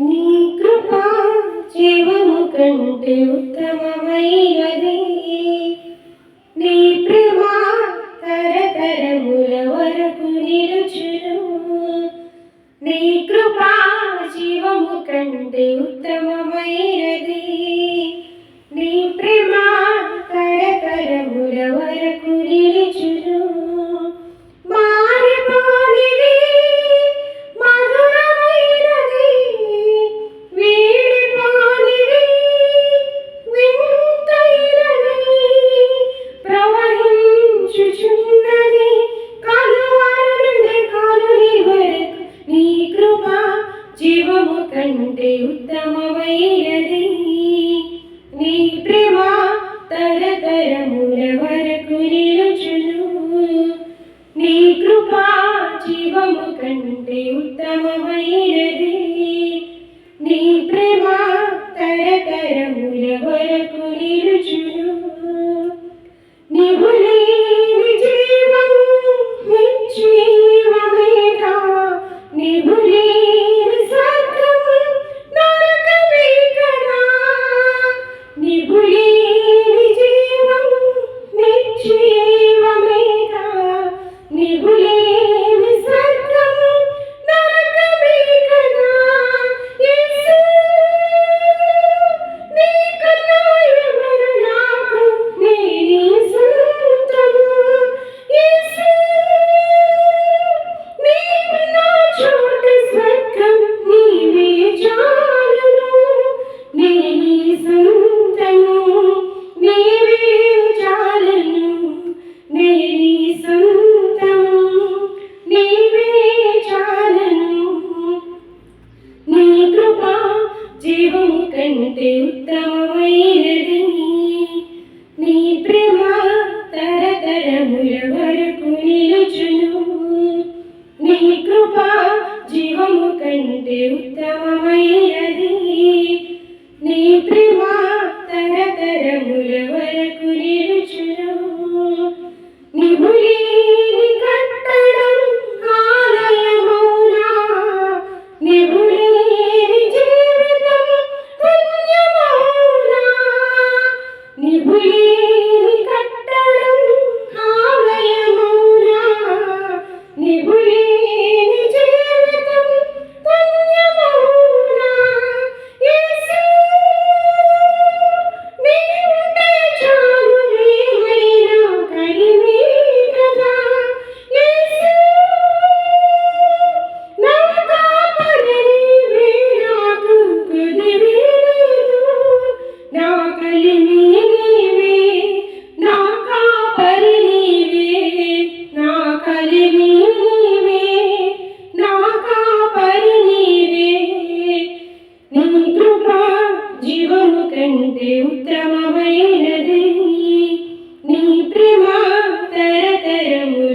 నీ కృప జీవము కంటే ఉత్తమమైనది నీ ప్రేమ తరతరముల వరకు నిలుచును. నీ కృప జీవము కంటే ఉత్తమమైనది. నీ ప్రేమ తరతరముల వరకు నిలుచును. కంటే ఉత్తమమైనది. నీ ప్రేమ తరతరముల వరకు నిలుచును. నీ కృప జీవము కంటే ఉత్తమ തരമുല വരക്കുല జీవము కంటే ఉత్తమమైనది. నీ ప్రేమ తరతరము